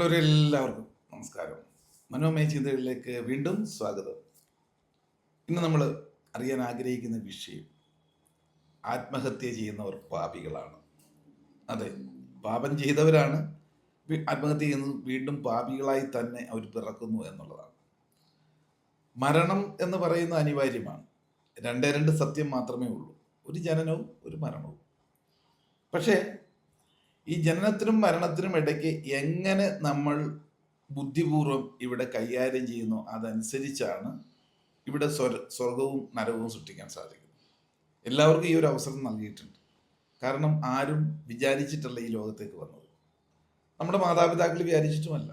നമസ്കാരം. മനോമയ ചിന്തകളിലേക്ക് വീണ്ടും സ്വാഗതം. ഇന്ന് നമ്മൾ അറിയാൻ ആഗ്രഹിക്കുന്ന വിഷയം ആത്മഹത്യ ചെയ്യുന്നവർ പാപികളാണ്. അതെ പാപം ചെയ്തവരാണ്. ആത്മഹത്യ ചെയ്യുന്നത് വീണ്ടും പാപികളായി തന്നെ അവർ പിറക്കുന്നു എന്നുള്ളതാണ്. മരണം എന്ന് പറയുന്നത് അനിവാര്യമാണ്. രണ്ടേ രണ്ട് സത്യം മാത്രമേ ഉള്ളൂ. ഒരു ജനനവും ഒരു മരണവും. പക്ഷേ ഈ ജനനത്തിനും മരണത്തിനും ഇടയ്ക്ക് എങ്ങനെ നമ്മൾ ബുദ്ധിപൂർവം ഇവിടെ കൈകാര്യം ചെയ്യുന്നു അതനുസരിച്ചാണ് ഇവിടെ സ്വര സ്വർഗവും നരകവും സൃഷ്ടിക്കാൻ സാധിക്കുന്നത്. എല്ലാവർക്കും ഈ ഒരു അവസരം നൽകിയിട്ടുണ്ട്. കാരണം ആരും വിചാരിച്ചിട്ടല്ല ഈ ലോകത്തേക്ക് വന്നത്. നമ്മുടെ മാതാപിതാക്കൾ വിചാരിച്ചിട്ടുമല്ല.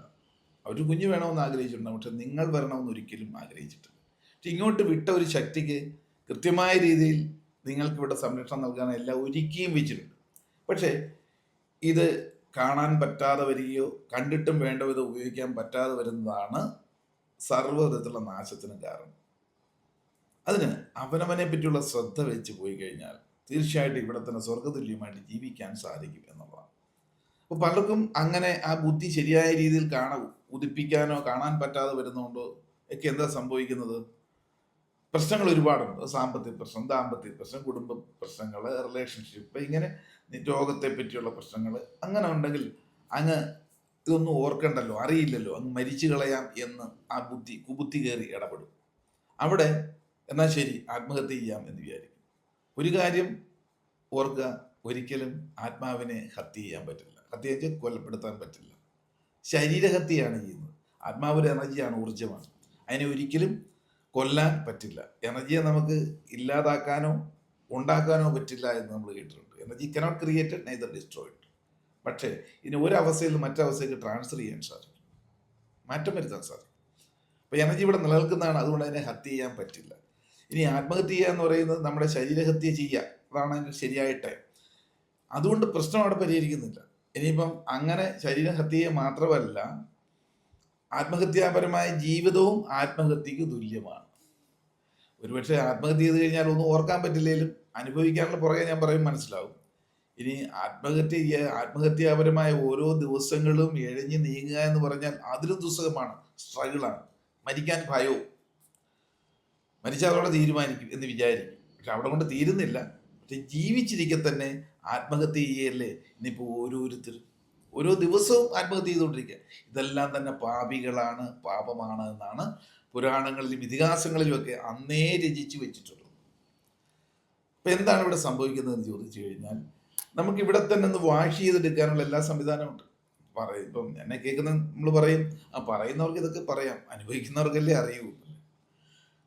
അവർ കുഞ്ഞ് വേണമെന്ന് ആഗ്രഹിച്ചിട്ടുണ്ട് പക്ഷെ നിങ്ങൾ വരണമെന്ന് ഒരിക്കലും ആഗ്രഹിച്ചിട്ടില്ല. പക്ഷെ ഇങ്ങോട്ട് വിട്ട ഒരു ശക്തിക്ക് കൃത്യമായ രീതിയിൽ നിങ്ങൾക്ക് ഇവിടെ സംരക്ഷണം നൽകാൻ എല്ലാം ഒരുക്കിയും വെച്ചിട്ടുണ്ട്. പക്ഷേ ഇത് കാണാൻ പറ്റാതെ വരികയോ കണ്ടിട്ടും വേണ്ട വിധം ഉപയോഗിക്കാൻ പറ്റാതെ വരുന്നതാണ് സർവവിധത്തിലുള്ള നാശത്തിന് കാരണം. അതിന് അവനവനെ പറ്റിയുള്ള ശ്രദ്ധ വെച്ച് പോയി കഴിഞ്ഞാൽ തീർച്ചയായിട്ടും ഇവിടെ തന്നെ സ്വർഗതുല്യമായിട്ട് ജീവിക്കാൻ സാധിക്കും എന്നുള്ളതാണ്. അപ്പോൾ പലർക്കും അങ്ങനെ ആ ബുദ്ധി ശരിയായ രീതിയിൽ കാണ ഉദിപ്പിക്കാനോ കാണാൻ പറ്റാതെ വരുന്നതുകൊണ്ടോ ഒക്കെ എന്താ സംഭവിക്കുന്നത്? പ്രശ്നങ്ങൾ ഒരുപാടുണ്ട്. സാമ്പത്തിക പ്രശ്നം ദാമ്പത്യ പ്രശ്നം കുടുംബ പ്രശ്നങ്ങൾ റിലേഷൻഷിപ്പ് ഇങ്ങനെ രോഗത്തെ പറ്റിയുള്ള പ്രശ്നങ്ങൾ അങ്ങനെ ഉണ്ടെങ്കിൽ അങ്ങ് ഇതൊന്നും ഓർക്കണ്ടല്ലോ അറിയില്ലല്ലോ. അങ്ങ് മരിച്ചു കളയാം എന്ന് ആ ബുദ്ധി കുബുദ്ധി കയറി ഇടപെടും. അവിടെ എന്നാൽ ശരി ആത്മഹത്യ ചെയ്യാം എന്ന് വിചാരിക്കും. ഒരു കാര്യം ഓർക്കുക ഒരിക്കലും ആത്മാവിനെ ഹത്യ ചെയ്യാൻ പറ്റില്ല. ഹത്യ വെച്ചാൽ കൊലപ്പെടുത്താൻ പറ്റില്ല. ശരീരഹത്യയാണ് ചെയ്യുന്നത്. ആത്മാവ് ഒരു എനർജിയാണ് ഊർജമാണ്. അതിനെ ഒരിക്കലും കൊല്ലാൻ പറ്റില്ല. എനർജിയെ നമുക്ക് ഇല്ലാതാക്കാനോ ഉണ്ടാക്കാനോ പറ്റില്ല എന്ന് നമ്മൾ കേട്ടിട്ടുണ്ട്. Energy cannot created neither destroyed പക്ഷേ ഇതിന് ഒരവസ്ഥയിൽ നിന്ന് മറ്റവസ്ഥയിലേക്ക് ട്രാൻസ്ഫർ ചെയ്യാൻ സാധിക്കും. മാറ്റം വരുത്താൻ സാധിക്കും. അപ്പോൾ എനർജി ഇവിടെ നിലനിൽക്കുന്നതാണ്. അതുകൊണ്ട് അതിനെ ഹത്യ ചെയ്യാൻ പറ്റില്ല. ഇനി ആത്മഹത്യ എന്ന് പറയുന്നത് നമ്മുടെ ശരീരഹത്യ ചെയ്യുക. അതാണ് ടൈം അതുകൊണ്ട് പ്രശ്നം അവിടെ പരിഹരിക്കുന്നില്ല. ഇനിയിപ്പം അങ്ങനെ ശരീരഹത്യയെ മാത്രമല്ല ആത്മഹത്യാപരമായ ജീവിതവും ആത്മഹത്യക്ക് തുല്യമാണ്. ഒരുപക്ഷെ ആത്മഹത്യ ചെയ്ത് കഴിഞ്ഞാൽ ഒന്നും ഓർക്കാൻ പറ്റില്ലെങ്കിലും അനുഭവിക്കാനുള്ള പുറകെ ഞാൻ പറയും മനസ്സിലാവും. ഇനി ആത്മഹത്യ ആത്മഹത്യാപരമായ ഓരോ ദിവസങ്ങളും എഴഞ്ഞ് നീങ്ങുക എന്ന് പറഞ്ഞാൽ അതിലും ദുസ്സഹമാണ് സ്ട്രഗിളാണ്. മരിക്കാൻ ഭയവും മരിച്ചാൽ അവിടെ തീരുമാനിക്കും എന്ന് വിചാരിക്കും. പക്ഷെ അവിടെ കൊണ്ട് തീരുന്നില്ല. പക്ഷെ ജീവിച്ചിരിക്കെ തന്നെ ആത്മഹത്യ ചെയ്യല്ലേ? ഇനിയിപ്പോൾ ഓരോരുത്തരും ഓരോ ദിവസവും ആത്മഹത്യ ചെയ്തുകൊണ്ടിരിക്കുക ഇതെല്ലാം തന്നെ പാപികളാണ് പാപമാണ് എന്നാണ് പുരാണങ്ങളിലും ഇതിഹാസങ്ങളിലും ഒക്കെ അന്നേ രചിച്ചു വെച്ചിട്ടുള്ളത്. അപ്പം എന്താണ് ഇവിടെ സംഭവിക്കുന്നതെന്ന് ചോദിച്ചു കഴിഞ്ഞാൽ നമുക്ക് ഇവിടെ തന്നെ ഒന്ന് വാഷ് ചെയ്തെടുക്കാനുള്ള എല്ലാ സംവിധാനവും ഉണ്ട്. പറയും ഇപ്പം എന്നെ കേൾക്കുന്ന നമ്മൾ പറയും ആ പറയുന്നവർക്ക് ഇതൊക്കെ പറയാം അനുഭവിക്കുന്നവർക്കല്ലേ അറിയൂ.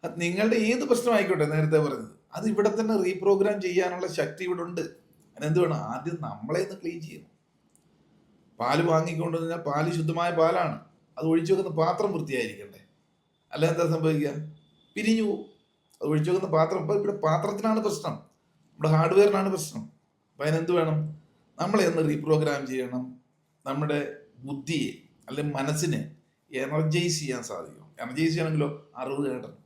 അത് നിങ്ങളുടെ ഏത് പ്രശ്നമായിക്കോട്ടെ നേരത്തെ പറഞ്ഞത്. അത് ഇവിടെ തന്നെ റീപ്രോഗ്രാം ചെയ്യാനുള്ള ശക്തി ഇവിടെ ഉണ്ട്. അതിനെന്ത് വേണം? ആദ്യം നമ്മളെ ഒന്ന് ക്ലീൻ ചെയ്യണം. പാൽ വാങ്ങിക്കൊണ്ട് കഴിഞ്ഞാൽ പാൽ ശുദ്ധമായ പാലാണ്. അത് ഒഴിച്ചു വെക്കുന്ന പാത്രം വൃത്തിയായിരിക്കണ്ടേ? അല്ല എന്താ സംഭവിക്കുക പിരിഞ്ഞു പോകും അത് ഒഴിച്ചു വെക്കുന്ന പാത്രം ഇപ്പം ഇവിടെ പാത്രത്തിനാണ് പ്രശ്നം. നമ്മുടെ ഹാർഡ്വെയറിനാണ് പ്രശ്നം. അപ്പം അതിനെന്ത് വേണം? നമ്മളെ ഒന്ന് റീപ്രോഗ്രാം ചെയ്യണം. നമ്മുടെ ബുദ്ധിയെ അല്ലെങ്കിൽ മനസ്സിനെ എനർജൈസ് ചെയ്യാൻ സാധിക്കും. എനർജൈസ് ചെയ്യണമെങ്കിലോ? അറിവ് കേട്ടണം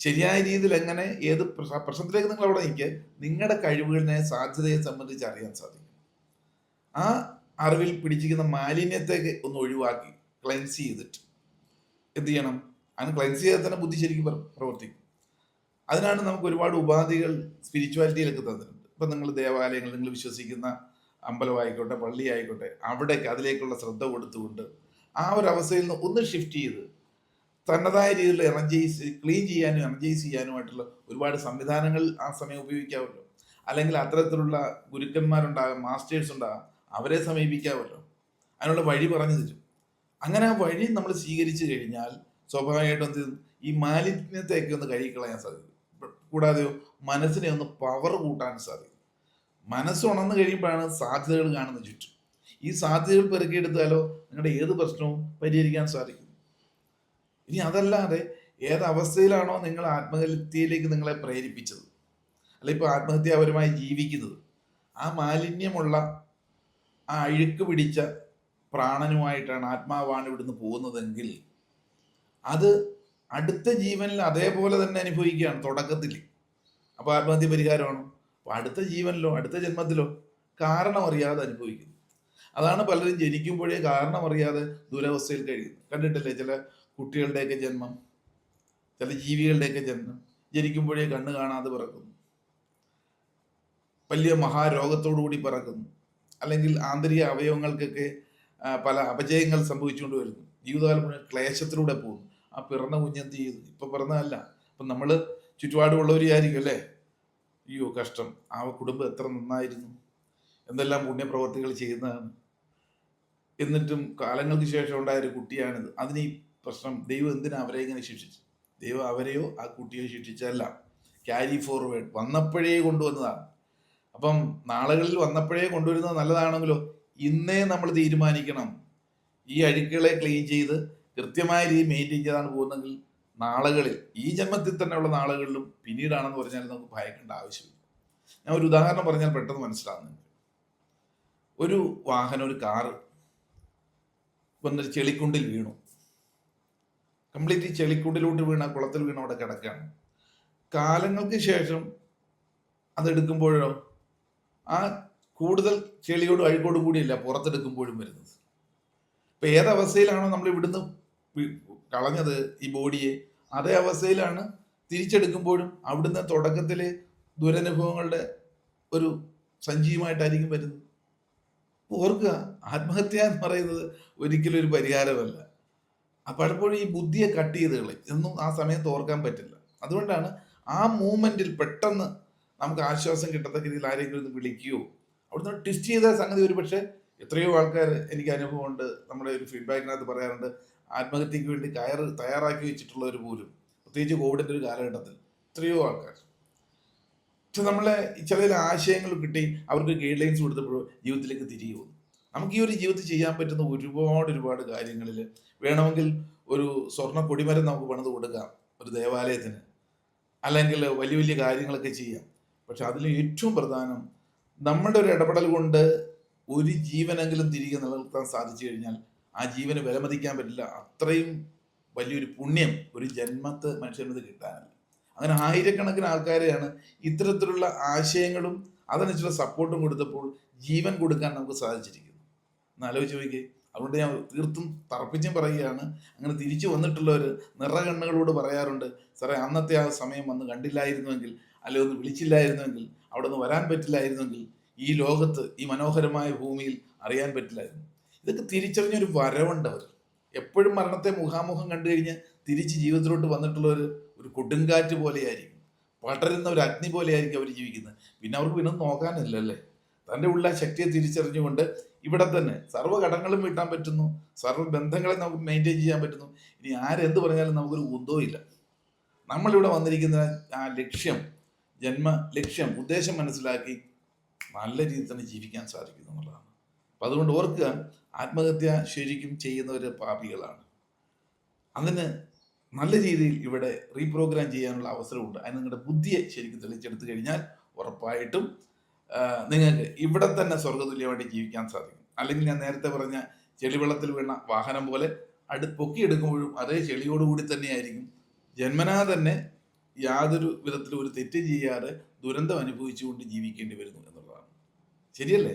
ശരിയായ രീതിയിൽ എങ്ങനെ ഏത് പ്രശ്നത്തിലേക്ക് നിങ്ങൾ അവിടെ നിൽക്കുക നിങ്ങളുടെ കഴിവുകളിനെ സാധ്യതയെ സംബന്ധിച്ച് അറിയാൻ സാധിക്കും. ആ അറിവിൽ പിടിച്ചിരിക്കുന്ന മാലിന്യത്തെ ഒന്ന് ഒഴിവാക്കി ക്ലൻസ് ചെയ്തിട്ട് എന്ത് ചെയ്യണം? അങ്ങനെ ക്ലൻസ് ചെയ്താൽ തന്നെ ബുദ്ധി ശരിക്കും പ്രവർത്തിക്കും. അതിനാണ് നമുക്ക് ഒരുപാട് ഉപാധികൾ സ്പിരിച്വാലിറ്റിയിലൊക്കെ തന്നിട്ടുണ്ട് ഇപ്പം നിങ്ങൾ ദേവാലയങ്ങൾ നിങ്ങൾ വിശ്വസിക്കുന്ന അമ്പലമായിക്കോട്ടെ പള്ളി ആയിക്കോട്ടെ അവിടേക്ക് അതിലേക്കുള്ള ശ്രദ്ധ കൊടുത്തുകൊണ്ട് ആ ഒരു അവസ്ഥയിൽ നിന്ന് ഒന്ന് ഷിഫ്റ്റ് ചെയ്ത് തന്നതായ രീതിയിൽ എനർജൈസ് ക്ലീൻ ചെയ്യാനും എനർജൈസ് ചെയ്യാനുമായിട്ടുള്ള ഒരുപാട് സംവിധാനങ്ങൾ ആ സമയം ഉപയോഗിക്കാമല്ലോ. അല്ലെങ്കിൽ അത്തരത്തിലുള്ള ഗുരുക്കന്മാരുണ്ടാകാം മാസ്റ്റേഴ്സ് ഉണ്ടാകാം അവരെ സമീപിക്കാമല്ലോ. അതിനുള്ള വഴി പറഞ്ഞു തരും. അങ്ങനെ ആ വഴി നമ്മൾ സ്വീകരിച്ചു കഴിഞ്ഞാൽ സ്വാഭാവികമായിട്ടും എന്ത്? ഈ മാലിന്യത്തെയൊക്കെ ഒന്ന് കഴുകിക്കളയാൻ സാധിക്കും. കൂടാതെ മനസ്സിനെ ഒന്ന് പവർ കൂട്ടാൻ സാധിക്കും. മനസ്സ് ഉണർന്നു കഴിയുമ്പോഴാണ് സാധ്യതകൾ കാണുന്ന ചുറ്റും. ഈ സാധ്യതകൾ പെറുക്കിയെടുത്താലോ നിങ്ങളുടെ ഏത് പ്രശ്നവും പരിഹരിക്കാൻ സാധിക്കും. ഇനി അതല്ലാതെ ഏതവസ്ഥയിലാണോ നിങ്ങൾ ആത്മഹത്യയിലേക്ക് നിങ്ങളെ പ്രേരിപ്പിച്ചത്? അല്ല ഇപ്പോൾ ആത്മഹത്യാപരമായി ജീവിക്കുന്നത്. ആ മാലിന്യമുള്ള ആ അഴുക്ക് പിടിച്ച പ്രാണനുമായിട്ടാണ് ആത്മാവാണ് ഇവിടുന്ന് പോകുന്നതെങ്കിൽ അത് അടുത്ത ജീവനിൽ അതേപോലെ തന്നെ അനുഭവിക്കുകയാണ് തുടക്കത്തിൽ. അപ്പോൾ ആത്മഹത്യ പരിഹാരമാണോ? അപ്പോൾ അടുത്ത ജീവനിലോ അടുത്ത ജന്മത്തിലോ കാരണം അറിയാതെ അനുഭവിക്കുന്നു. അതാണ് പലരും ജനിക്കുമ്പോഴേ കാരണം അറിയാതെ ദുരവസ്ഥയിൽ കഴിയുന്നത്. കണ്ടിട്ടില്ലേ ചില കുട്ടികളുടെയൊക്കെ ജന്മം ചില ജീവികളുടെയൊക്കെ ജന്മം ജനിക്കുമ്പോഴേ കണ്ണ് കാണാതെ പിറക്കുന്നു. വലിയ മഹാരോഗത്തോടു കൂടി പിറക്കുന്നു. അല്ലെങ്കിൽ ആന്തരിക അവയവങ്ങൾക്കൊക്കെ പല അപജയങ്ങൾ സംഭവിച്ചുകൊണ്ട് വരുന്നു. ജീവിതകാലം മുഴുവൻ ക്ലേശത്തിലൂടെ പോകുന്നു. ആ പിറന്ന കുഞ്ഞെന്ത് ചെയ്തു ഇപ്പൊ പിറന്നതല്ല. അപ്പൊ നമ്മൾ ചുറ്റുപാടുമുള്ളവർ വിചാരിക്കും അല്ലേ? അയ്യോ കഷ്ടം. ആ കുടുംബം എത്ര നന്നായിരുന്നു. എന്തെല്ലാം പുണ്യപ്രവർത്തികൾ ചെയ്യുന്നതാണ്. എന്നിട്ടും കാലങ്ങൾക്ക് ശേഷം ഉണ്ടായ ഒരു കുട്ടിയാണിത്. അതിന് ഈ പ്രശ്നം ദൈവം എന്തിനാ അവരെ ഇങ്ങനെ ശിക്ഷിച്ചു ദൈവം അവരെയോ ആ കുട്ടിയോ ശിക്ഷിച്ചല്ല ക്യാരി ഫോർവേഡ് വന്നപ്പോഴേ കൊണ്ടുവന്നതാണ്. അപ്പം നാളുകളിൽ വന്നപ്പോഴേ കൊണ്ടുവരുന്നത് നല്ലതാണെങ്കിലോ? ഇന്നേ നമ്മൾ തീരുമാനിക്കണം. ഈ അഴുക്കുകളെ ക്ലീൻ ചെയ്ത് കൃത്യമായ രീതി മെയിന്റെയിൻ ചെയ്താണ് പോകുന്നതെങ്കിൽ നാളുകളിൽ ഈ ജന്മത്തിൽ തന്നെയുള്ള നാളുകളിലും പിന്നീടാണെന്ന് പറഞ്ഞാൽ നമുക്ക് ഭയക്കേണ്ട ആവശ്യമില്ല. ഞാൻ ഒരു ഉദാഹരണം പറഞ്ഞാൽ പെട്ടെന്ന് മനസ്സിലാകുന്നുണ്ട് ഒരു വാഹനം ഒരു കാറ് വന്നൊരു ചെളിക്കുണ്ടിൽ വീണു. കംപ്ലീറ്റ് ചെളിക്കുണ്ടിലോട്ട് വീണ കുളത്തിൽ വീണ അവിടെ കിടക്കുകയാണ്. കാലങ്ങൾക്ക് ശേഷം അതെടുക്കുമ്പോഴോ? ആ കൂടുതൽ ചെളിയോടും അഴുക്കോടും കൂടിയല്ല പുറത്തെടുക്കുമ്പോഴും വരുന്നത്. ഇപ്പൊ ഏതവസ്ഥയിലാണോ നമ്മൾ ഇവിടുന്ന് കളഞ്ഞത് ഈ ബോഡിയെ. അതേ അവസ്ഥയിലാണ് തിരിച്ചെടുക്കുമ്പോഴും അവിടുന്ന് തുടക്കത്തിലെ ദുരനുഭവങ്ങളുടെ ഒരു സഞ്ചിയുമായിട്ടായിരിക്കും വരുന്നത്. ഓർക്കുക ആത്മഹത്യ എന്ന് പറയുന്നത് ഒരിക്കലും ഒരു പരിഹാരമല്ല. പലപ്പോഴും ഈ ബുദ്ധിയെ കട്ട് ചെയ്ത് കളയും. എന്നും ആ സമയത്ത് ഓർക്കാൻ പറ്റില്ല. അതുകൊണ്ടാണ് ആ മൂമെന്റിൽ പെട്ടെന്ന് നമുക്ക് ആശ്വാസം കിട്ടത്തക്ക രീതിയിൽ ആരെങ്കിലും ഒന്ന് വിളിക്കുകയോ അവിടുന്ന് ട്വിസ്റ്റ് ചെയ്ത സംഗതി ഒരു പക്ഷേ എത്രയോ ആൾക്കാർ എനിക്ക് അനുഭവമുണ്ട്. നമ്മുടെ ഒരു ഫീഡ്ബാക്കിനകത്ത് പറയാറുണ്ട്. ആത്മഹത്യക്ക് വേണ്ടി കയർ തയ്യാറാക്കി വെച്ചിട്ടുള്ളവർ പോലും പ്രത്യേകിച്ച് കോവിഡിന്റെ ഒരു കാലഘട്ടത്തിൽ എത്രയോ ആൾക്കാർ. പക്ഷെ നമ്മളെ ചില ആശയങ്ങൾ കിട്ടി അവർക്ക് ഗൈഡ് ലൈൻസ് കൊടുത്തപ്പോൾ ജീവിതത്തിലേക്ക് തിരികെ നമുക്ക് ഈ ഒരു ജീവിതത്തിൽ ചെയ്യാൻ പറ്റുന്ന ഒരുപാട് ഒരുപാട് കാര്യങ്ങളിൽ വേണമെങ്കിൽ ഒരു സ്വർണ കൊടിമരം നമുക്ക് പണിത് കൊടുക്കാം ഒരു ദേവാലയത്തിന് അല്ലെങ്കിൽ വലിയ വലിയ കാര്യങ്ങളൊക്കെ ചെയ്യാം. പക്ഷെ അതിൽ ഏറ്റവും പ്രധാനം നമ്മുടെ ഒരു ഇടപെടൽ കൊണ്ട് ഒരു ജീവനെങ്കിലും തിരികെ നിലനിർത്താൻ സാധിച്ചു കഴിഞ്ഞാൽ ആ ജീവന് വിലമതിക്കാൻ പറ്റില്ല. അത്രയും വലിയൊരു പുണ്യം ഒരു ജന്മത്ത് മനുഷ്യനത് കിട്ടാനില്ല. അങ്ങനെ ആയിരക്കണക്കിന് ആൾക്കാരെയാണ് ഇത്തരത്തിലുള്ള ആശയങ്ങളും അതനുസരിച്ചുള്ള സപ്പോർട്ടും കൊടുത്തപ്പോൾ ജീവൻ കൊടുക്കാൻ നമുക്ക് സാധിച്ചിരിക്കുന്നു. ഒന്ന് ആലോചിച്ച് നോക്കിയേ. അതുകൊണ്ട് ഞാൻ തീർത്തും തറപ്പിച്ചും പറയുകയാണ്. അങ്ങനെ തിരിച്ചു വന്നിട്ടുള്ളവർ നിറകണ്ണുകളോട് പറയാറുണ്ട് സാറേ അന്നത്തെ ആ സമയം വന്ന് കണ്ടില്ലായിരുന്നുവെങ്കിൽ അല്ലെ ഒന്ന് വിളിച്ചില്ലായിരുന്നുവെങ്കിൽ അവിടെ നിന്ന് വരാൻ പറ്റില്ലായിരുന്നെങ്കിൽ ഈ ലോകത്ത് ഈ മനോഹരമായ ഭൂമിയിൽ അറിയാൻ പറ്റില്ലായിരുന്നു. ഇതൊക്കെ തിരിച്ചറിഞ്ഞൊരു വരവുണ്ട് അവർ എപ്പോഴും മരണത്തെ മുഖാമുഖം കണ്ടു കഴിഞ്ഞ് തിരിച്ച് ജീവിതത്തിലോട്ട് വന്നിട്ടുള്ള ഒരു കൊടുങ്കാറ്റ് പോലെയായിരിക്കും. പടരുന്ന ഒരു അഗ്നി പോലെയായിരിക്കും അവർ ജീവിക്കുന്നത്. പിന്നെ അവർക്ക് പിന്നെ നോക്കാനല്ല നോക്കാനില്ലല്ലേ? തന്റെ ഉള്ള ശക്തിയെ തിരിച്ചറിഞ്ഞുകൊണ്ട് ഇവിടെ തന്നെ സർവ ഘടകങ്ങളും വീട്ടാൻ പറ്റുന്നു. സർവ ബന്ധങ്ങളെ നമുക്ക് മെയിന്റെയിൻ ചെയ്യാൻ പറ്റുന്നു. ഇനി ആരെന്ത് പറഞ്ഞാലും നമുക്കൊരു ഉന്തവും ഇല്ല. നമ്മളിവിടെ വന്നിരിക്കുന്ന ആ ലക്ഷ്യം ജന്മ ലക്ഷ്യം ഉദ്ദേശം മനസ്സിലാക്കി നല്ല രീതിയിൽ തന്നെ ജീവിക്കാൻ സാധിക്കുന്നു എന്നുള്ളതാണ്. അപ്പം അതുകൊണ്ട് ഓർക്കുക ആത്മഹത്യ ശരിക്കും ചെയ്യുന്നവർ പാപികളാണ്. അതിന് നല്ല രീതിയിൽ ഇവിടെ റീപ്രോഗ്രാം ചെയ്യാനുള്ള അവസരമുണ്ട്. അതിന് നിങ്ങളുടെ ബുദ്ധിയെ ശരിക്കും തെളിച്ചെടുത്തു കഴിഞ്ഞാൽ ഉറപ്പായിട്ടും നിങ്ങൾക്ക് ഇവിടെ തന്നെ സ്വർഗതുല്യമായിട്ട് ജീവിക്കാൻ സാധിക്കും. അല്ലെങ്കിൽ ഞാൻ നേരത്തെ പറഞ്ഞ ചെളിവെള്ളത്തിൽ വീണ വാഹനം പോലെ അടു പൊക്കിയെടുക്കുമ്പോഴും അതേ ചെളിയോടുകൂടി തന്നെയായിരിക്കും. ജന്മനാ തന്നെ യാതൊരു വിധത്തിലും ഒരു തെറ്റ് ചെയ്യാതെ ദുരന്തം അനുഭവിച്ചുകൊണ്ട് ജീവിക്കേണ്ടി വരുന്നു എന്നുള്ളതാണ്. ശരിയല്ലേ?